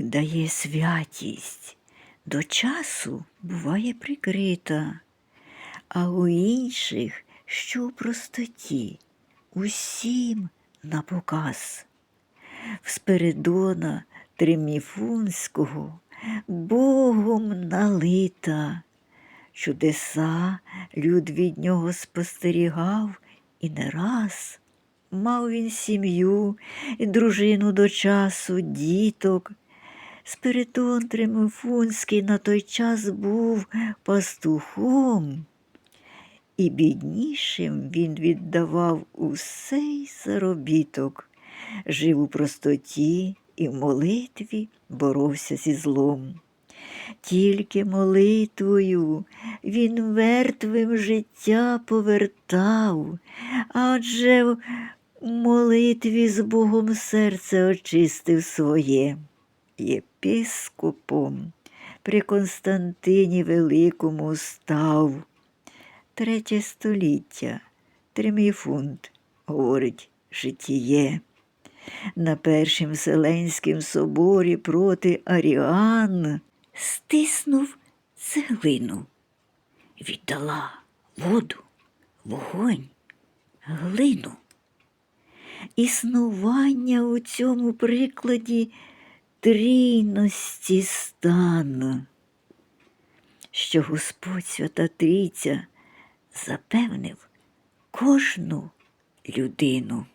дає святість, до часу буває прикрита, а у інших, що в простоті, усім на показ. В Спиридона Триміфунського Богом налита. Чудеса люд від нього спостерігав і не раз. Мав він сім'ю і дружину до часу, діток. Спиридон Тримифунський на той час був пастухом, і біднішим він віддавав усей заробіток, жив у простоті і в молитві боровся зі злом. Тільки молитвою він мертвим життя повертав, адже в молитві з Богом серце очистив своє. Єпископом при Константині Великому став. Третє століття, Триміфунт, говорить житіє. На першім Вселенськім соборі проти Аріан стиснув цеглину, віддала воду, вогонь, глину. Існування у цьому прикладі трійності стану, що Господь Свята Трійця запевнив кожну людину.